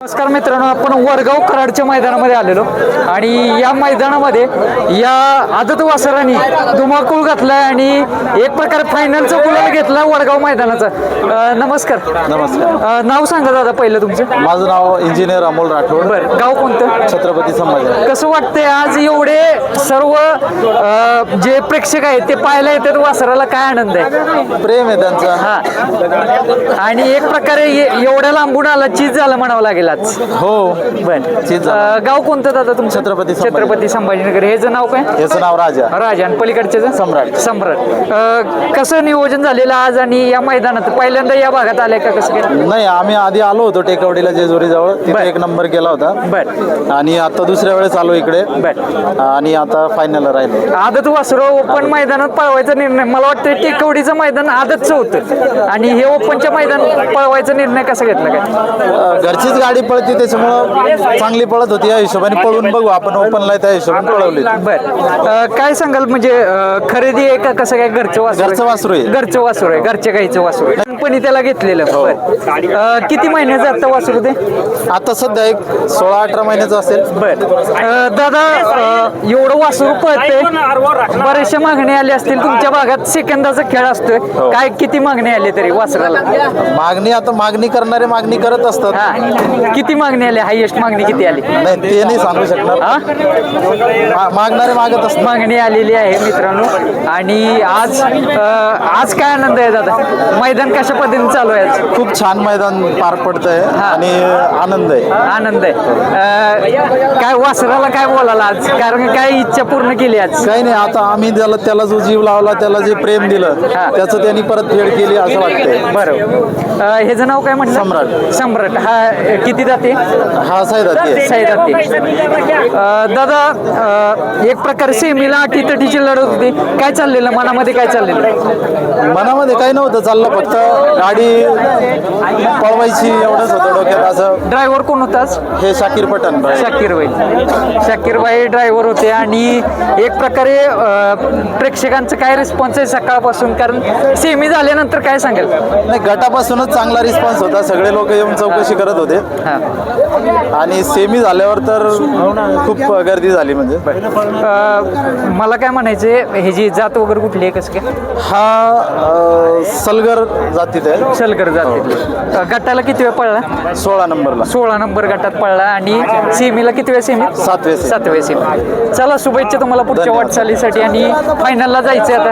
नमस्कार मित्रांनो आपण वडगाव कराडच्या मैदानामध्ये आलेलो. आणि या मैदानामध्ये या आदत वासरांनी धुमाकूळ घातलाय आणि एक प्रकारे फायनलचा गुलाल घेतला वडगाव मैदानाचा. अं, नमस्कार. नमस्कार. अं, नाव सांगा दादा पहिलं तुमचं. माझं नाव इंजिनियर अमोल राठोड. बरं गाव कोणतं? छत्रपती संभाजी. कसं वाटतंय आज एवढे सर्व अं, जे प्रेक्षक आहेत ते पाहायला येतात वासराला काय आनंद आहे? प्रेम आहे त्यांचा. हा. आणि एक प्रकारे ए- एवढ्या लांबून आला चीज झालं म्हणावं लागेल. आज हो बर. अं, गाव कोणतं दादा तुमचं? छत्रपती संभाजी. छत्रपती संभाजीनगर. हे नाव काय? याचं नाव राजा. राजा. आणि पलीकडचे सम्राट. सम्राट. अं, कसं नियोजन झालेलं आज आणि या मैदानात? पहिल्यांदा या भागात आलंय का कसं काय? नाही आम्ही आधी आलो होतो टेकवडीला जेजुरी जवळ बर. तिथे एक नंबर केला होता. बर. आणि आता दुसऱ्या वेळेस आलो इकडे. बर. आणि आता फायनल राहिलो. आदत वासरो ओपन मैदानात पळवायचा निर्णय. मला वाटतं टेकवडीचं मैदान आदतचं होतं. आणि हे ओपनच्या मैदान पळवायचा निर्णय कसा घेतला काय? अं, घरचीच गाडी पळती त्याच्यामुळं चांगली पळत होती या हिशोबाने. पळून बघू आपण. ओपनला त्या हिशोबाने पळवली बर. अं, काय सांगाल? म्हणजे अं, खरेदी आहे का? कसं काय? घरचं वासरू घरचं वासरू आहे. घरचं वासरू आहे. घरच्या गाईचं वासरू आहे. लहानपणी त्याला घेतलेलं. हो. बर. अं, किती महिन्याचं आता वासरू ते? आता सध्या एक सोळा अठरा महिन्याचं असेल. बर. अं, दादा अं, एवढं वासरू पळते बरेचशा मागणी आली असतील. तुमच्या भागात सेकंदाचा खेळ असतोय. हो. काय किती मागणी आली तरी वासराला? मागणी आता मागणी करणारे मागणी करत असतात. हा. किती मागणी आली? हायएस्ट मागणी किती आली? नाही ते नाही सांगू शकणार. हा? मा- मागणारे मागत असतात मागणी आलेली आहे मित्रांनो. आणि आज अं, आज काय आनंद आहे दादा? मैदान कशा पद्धतीने चालू आहे आज? खूप छान मैदान पार पडतंय आणि आनंद आहे. आनंद आहे. अं, काय वासराला काय बोलायला आज? कारण काय इच्छा पूर्ण केली आज? काही नाही आता आम्ही त्याला त्याला जो जीव लावला त्याला जे प्रेम दिलं हा. त्याचं त्यांनी परत फेड केली असं वाटतंय. बरं अं, ह्याचं नाव काय म्हणलं? सम्राट. सम्राट. हा अं, किती जाते? हा साईदाती साईदाते अं, दादा अं, एक प्रकारे सेमीला अटी तटीची लढत होती. काय चाललेलं? मनामध्ये काय चाललेलं? मनामध्ये काही नव्हतं. चाललं फक्त गाडी पळवायची एवढंच होतं डोक्यात. असं ड्रायव्हर कोण होता आज? हे शाकीर पठाण शाकीरबाई शाकीरबाई ड्रायव्हर होते आणि एक प्रकारे प्रेक्षकांचं काय रिस्पॉन्स आहे सकाळपासून? कारण सेमी झाल्यानंतर काय सांगेल? नाही गटापासूनच चांगला रिस्पॉन्स होता. सगळे लोक येऊन चौकशी करत होते. आणि सेमी झाल्यावर तर खूप गर्दी झाली म्हणजे. मला काय म्हणायचे हे जी जात वगैरे कुठली आहे कसं काय? हा अं, सलगर जातीत आहे. सलगर जात गटाला किती वेळ पळला? सोळा नंबरला. सोळा नंबर गटात पळला आणि सेमीला किती वेळ सेमी सातवे सेमी. सातवे सेमी चला शुभेच्छा तुम्हाला पुढच्या धन्यवाद. वाटचालीसाठी आणि फायनलला जायचं आता.